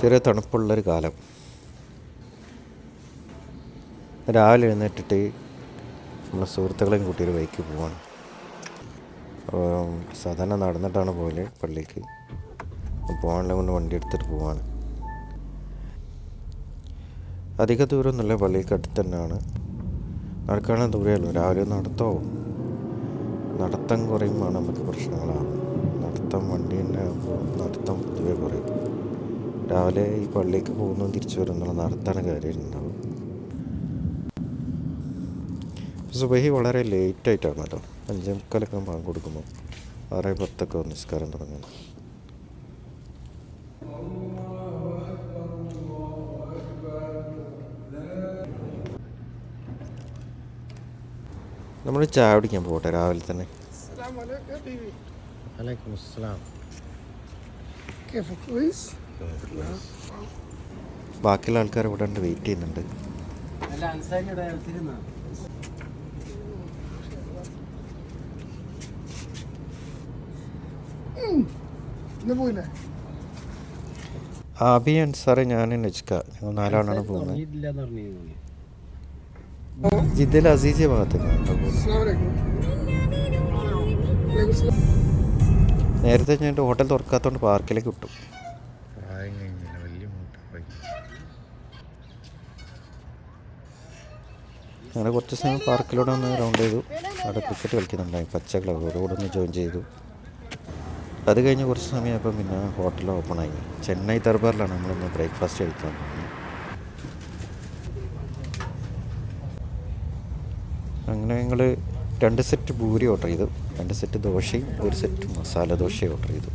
ചെറിയ തണുപ്പുള്ളൊരു കാലം. രാവിലെ എഴുന്നേറ്റിട്ട് നമ്മളെ സുഹൃത്തുക്കളെയും കൂട്ടി ഒരു പോവാണ്. സാധാരണ നടന്നിട്ടാണ് പോയത് പള്ളിക്ക്. പോകാനുള്ള കൊണ്ട് വണ്ടി എടുത്തിട്ട് പോവാണ്. അധിക ദൂരമൊന്നുമില്ല പള്ളിക്ക് അടുത്ത് തന്നെയാണ്. നടക്കാനുള്ള ദൂരമല്ലോ രാവിലെ നടത്തോ? നടത്തം കുറയുമ്പോൾ നമുക്ക് പ്രശ്നങ്ങളാണ് നടത്തം വണ്ടി തന്നെ ആകുമ്പോൾ നടത്തം പൊതുവെ കുറയും രാവിലെ ഈ പള്ളിക്ക് പോകുന്നതും തിരിച്ചു വരുന്നുള്ള നടത്താണ് കാര്യം ഉണ്ടാവും സുബഹി വളരെ ലേറ്റ് ആയിട്ടാണ് കേട്ടോ അഞ്ചേ മുക്കാലൊക്കെ ബാങ്ക് കൊടുക്കുമ്പോൾ ആറ് പത്തൊക്കെ നിസ്കാരം തുടങ്ങുന്നു നമ്മൾ ചായ കുടിക്കാൻ പോകട്ടെ രാവിലെ തന്നെ. عليكم السلام. Careful, كويس؟ ബാക്കിയുള്ള ആൾക്കാർ ഇവിടെ ഉണ്ട് വെയിറ്റ് ചെയ്യുന്നുണ്ട്. ആബി അൻസാറ് ഞാൻ നജ്ക. ഞങ്ങൾ നാലാളാണ് പോകുന്നത്. ജിദ്ദൽ അസീസിയ ഭാഗത്തേക്കാണ് പോകുന്നത്. നേരത്തെ ഞാൻ ഹോട്ടൽ തുറക്കാത്തതുകൊണ്ട് പാർക്കിലേക്ക് വിട്ടു. അങ്ങനെ കുറച്ച് സമയം പാർക്കിലൂടെ ഒന്ന് റൗണ്ട് ചെയ്തു. അവിടെ ക്രിക്കറ്റ് കളിക്കുന്നുണ്ടായി. പച്ച കൂടെ ഒന്ന് ജോയിൻ ചെയ്തു. അത് കഴിഞ്ഞ് കുറച്ച് സമയമായപ്പോൾ പിന്നെ ഹോട്ടൽ ഓപ്പൺ ആയി. ചെന്നൈ ദർബാറിലാണ് നമ്മളിന്ന് ബ്രേക്ക്ഫാസ്റ്റ് കഴിക്കാൻ അങ്ങനെ ഞങ്ങൾ രണ്ട് സെറ്റ് പൂരി ഓർഡർ ചെയ്തു. രണ്ട് സെറ്റ് ദോശയും ഒരു സെറ്റ് മസാല ദോശയും ഓർഡർ ചെയ്തു.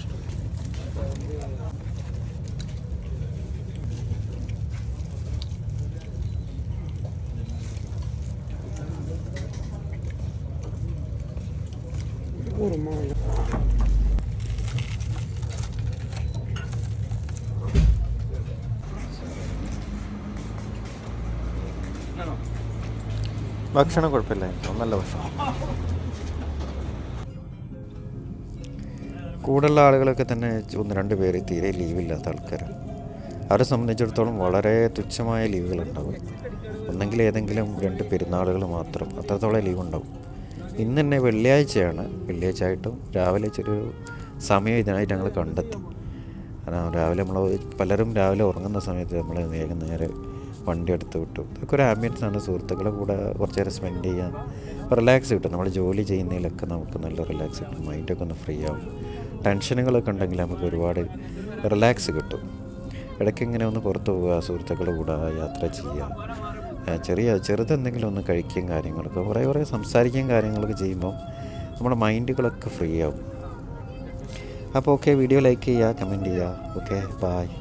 ഇഷ്ടം ഓർമ്മ ഭക്ഷണം കുഴപ്പമില്ല നല്ല ഭക്ഷണം. കൂടുതലുള്ള ആളുകളൊക്കെ തന്നെ ഒന്ന് രണ്ട് പേര് തീരെ ലീവില്ലാത്ത ആൾക്കാരാണ് അവരെ സംബന്ധിച്ചിടത്തോളം വളരെ തുച്ഛമായ ലീവുകൾ ഉണ്ടാവും ഒന്നെങ്കിൽ ഏതെങ്കിലും രണ്ട് പെരുന്നാളുകൾ മാത്രം അത്രത്തോളം ലീവ് ഉണ്ടാവും. ഇന്ന് തന്നെ വെള്ളിയാഴ്ചയാണ്. വെള്ളിയാഴ്ച ആയിട്ടും രാവിലെ ചെറിയൊരു സമയം ഇതിനായിട്ട് ഞങ്ങൾ കണ്ടെത്തി. കാരണം രാവിലെ നമ്മൾ പലരും രാവിലെ ഉറങ്ങുന്ന സമയത്ത് നമ്മൾ വേഗം നേരെ വണ്ടി എടുത്ത് വിട്ടു. ഇതൊക്കെ ഒരു ആംബിയൻസ് ആണ്. സുഹൃത്തുക്കളെ കൂടെ കുറച്ച് നേരം സ്പെൻഡ് ചെയ്യാൻ റിലാക്സ് കിട്ടും. നമ്മൾ ജോലി ചെയ്യുന്നതിലൊക്കെ നമുക്ക് നല്ല റിലാക്സ് കിട്ടും. മൈൻഡൊക്കെ ഒന്ന് ഫ്രീ ആവും. ടെൻഷനുകളൊക്കെ ഉണ്ടെങ്കിൽ നമുക്ക് ഒരുപാട് റിലാക്സ് കിട്ടും. ഇടയ്ക്ക് ഇങ്ങനെ ഒന്ന് പുറത്ത് പോവുക സുഹൃത്തുക്കളുടെ കൂടെ യാത്ര ചെയ്യുക. ചെറിയ ചെറുതെന്തെങ്കിലും ഒന്ന് കഴിക്കുകയും കാര്യങ്ങളൊക്കെ കുറേ കുറേ സംസാരിക്കുകയും കാര്യങ്ങളൊക്കെ ചെയ്യുമ്പോൾ നമ്മുടെ മൈൻഡുകളൊക്കെ ഫ്രീ ആവും. അപ്പോൾ ഓക്കെ വീഡിയോ ലൈക്ക് ചെയ്യുക കമന്റ് ചെയ്യുക. Okay bye